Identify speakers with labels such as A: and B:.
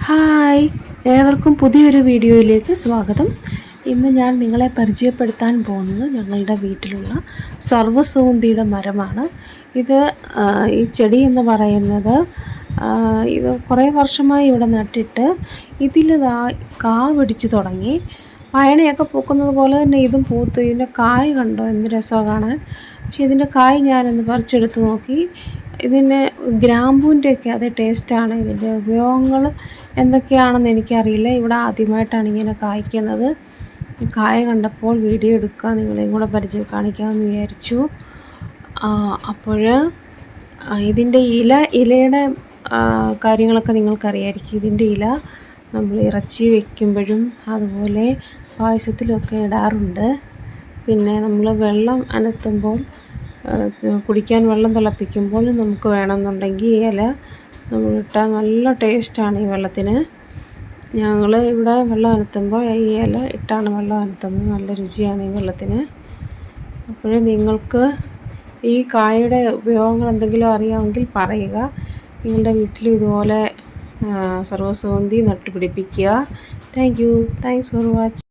A: Hi. ഏവർക്കും പുതിയൊരു വീഡിയോയിലേക്ക് സ്വാഗതം. ഇന്ന് ഞാൻ നിങ്ങളെ പരിചയപ്പെടുത്താൻ പോകുന്നത് ഞങ്ങളുടെ വീട്ടിലുള്ള സർവസുഗന്ധിയുടെ മരമാണ്. ഇത് ഈ ചെടി എന്ന് പറയുന്നത് ഇത് കുറേ വർഷമായി ഇവിടെ നട്ടിട്ട് ഇതിൽ കാ തുടങ്ങി. പയണയൊക്കെ പൂക്കുന്നത് പോലെ തന്നെ ഇതും പൂത്ത്. ഇതിന്റെ കായ് കണ്ടോ? എന്ത് രസമാണ് കാണാൻ. പക്ഷേ ഇതിന്റെ കായ് ഞാനൊന്ന് പറിച്ചെടുത്ത് നോക്കി. ഇതിന് ഗ്രാമ്പൂവിന്റെയൊക്കെ അതേ ടേസ്റ്റാണ്. ഇതിന്റെ ഉപയോഗങ്ങൾ എന്തൊക്കെയാണെന്ന് എനിക്കറിയില്ല. ഇവിടെ ആദ്യമായിട്ടാണ് ഇങ്ങനെ കായ്ക്കുന്നത്. കായ കണ്ടപ്പോൾ വീഡിയോ എടുക്കുക. നിങ്ങളെയും കൂടെ പരിചയം കാണിക്കാമെന്ന് വിചാരിച്ചു. അപ്പോൾ ഇതിന്റെ ഇല ഇലയുടെ കാര്യങ്ങളൊക്കെ നിങ്ങൾക്കറിയായിരിക്കും. ഇതിന്റെ ഇല നമ്മൾ ഇറച്ചി വെക്കുമ്പോഴും അതുപോലെ പായസത്തിലൊക്കെ ഇടാറുണ്ട്. പിന്നെ നമ്മൾ വെള്ളം അനത്തുമ്പോൾ കുടിക്കാൻ വെള്ളം തിളപ്പിക്കുമ്പോൾ നമുക്ക് വേണമെന്നുണ്ടെങ്കിൽ ഇല നമ്മൾ ഇട്ടാൽ നല്ല ടേസ്റ്റാണ് ഈ വെള്ളത്തിന്. ഞങ്ങൾ ഇവിടെ വെള്ളം അനത്തുമ്പോൾ ഈ ഇല ഇട്ടാണ് വെള്ളം അനത്തുന്നത്. നല്ല രുചിയാണ് ഈ വെള്ളത്തിന്. അപ്പോൾ നിങ്ങൾക്ക് ഈ കായയുടെ ഉപയോഗങ്ങൾ എന്തെങ്കിലും അറിയാമെങ്കിൽ പറയുക. നിങ്ങളുടെ വീട്ടിൽ ഇതുപോലെ സർവസുഗന്ധി നട്ടുപിടിപ്പിക്കുക. Thank you thanks for watching